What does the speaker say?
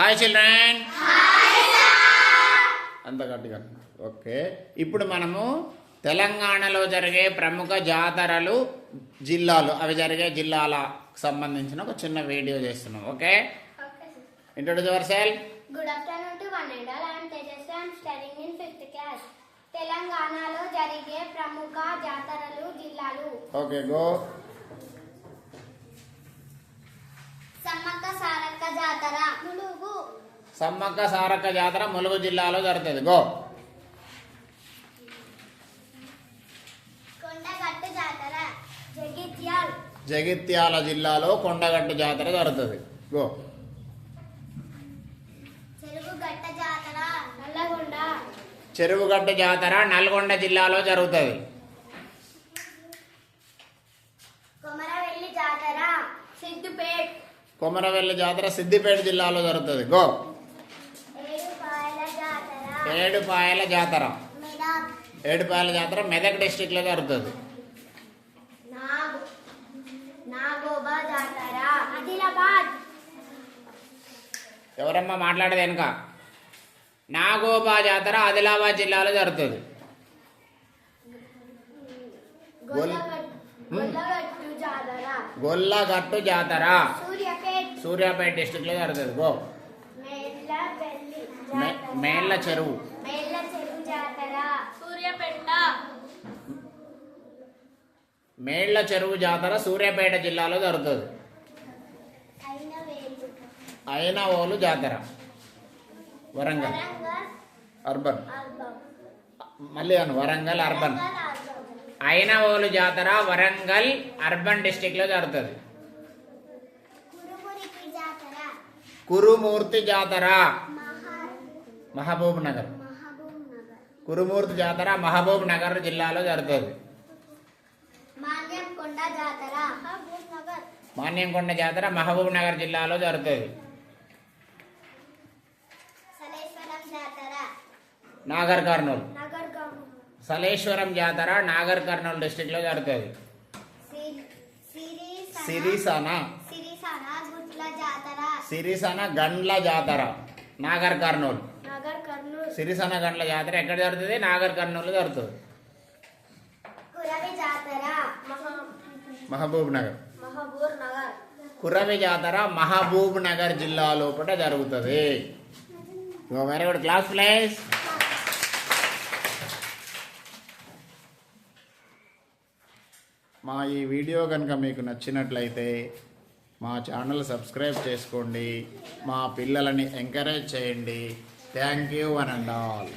Hi children అంత గట్టిగా. Okay. ఇప్పుడు మనము తెలంగాణలో జరిగే ప్రముఖ జాతరలు జిల్లాలు. అవి జరిగే జిల్లాలకు సంబంధించిన ఒక చిన్న వీడియో చేస్తున్నాం. Okay? Introduce yourself good afternoon to one and all I'm I'm studying in fifth class తెలంగాణలో జరిగే ప్రముఖ జాతరలు జిల్లాలు. ఓకే గో సమ్మక్క సారక్క జాతర. సమ్మక్క సారక్క జాతర ములుగు జిల్లాలో జరుగుతుంది. గో. జగిత్యాల్. జిల్లాలో కొండగట్టు జాతర జరుగుతుంది. గో. చెరువుగట్ట జాతర నల్గొండ జిల్లాలో జరుగుతుంది. కొమరవెల్లి జాతర సిద్దిపేట్. కొమరవెల్లి జాతర సిద్దిపేట జిల్లాలో జరుగుతుంది. గో. ఏడుపాయల జాతర. ఏడుపాయల జాతర మెదక్ డిస్టిక్లో జరుగుతుంది. ఎవరమ్మా మాట్లాడేది వెనుక? నాగోబా జాతర ఆదిలాబాద్ జిల్లాలో జరుగుతుంది. గొల్- గొల్లగట్టు జాతర. సూర్యాపేట్. డిస్టిక్లో జరుగుతుంది. గో మేళ్ళ చెరువు. మేళ్ళ చెరువు జాతర. సూర్యాపేట. చెరువు జాతర సూర్యాపేట జిల్లాలో జరుగుతుంది. అయినవేలు జాతర. వరంగల్. అర్బన్. మళ్ళీ అను వరంగల్ అర్బన్. అయినవోలు జాతర వరంగల్ అర్బన్ డిస్టిక్లో జరుగుతుంది. కురుమూర్తి జాతర. మహబూబ్ నగర్ కురుమూర్తి జాతర మహబూబ్ నగర్ జిల్లాలో జరుగుతుంది. మాన్యం కొండ జాతర. మహబూబ్ నగర్ మాన్యంకొండ జాతర మహబూబ్ నగర్ జిల్లాలో జరుగుతుంది. సలేశ్వరం జాతర. నాగర్ కర్నూలు. సలేశ్వరం జాతర నాగర్ కర్నూలు డిస్టిక్లో జరుగుతుంది. సిరిసన సిరిసన సిరిసన గుట్ల జాతర. సిరిసన గండ్ల జాతర. నాగర్ కర్నూలు. సిరిసన గండ్ల జాతర ఎక్కడ జరుగుతుంది? నాగర్ కర్నూలు జరుగుతుంది. మహబూబ్ నగర్. కురవి జాతర మహబూబ్ నగర్ జిల్లా లోపల జరుగుతుంది. వెరీ గుడ్ క్లాస్ ప్లేస్ మా ఈ వీడియో కనుక మీకు నచ్చినట్లయితే మా ఛానల్ సబ్స్క్రైబ్ చేసుకోండి. మా పిల్లలని ఎంకరేజ్ చేయండి. Thank you one and all.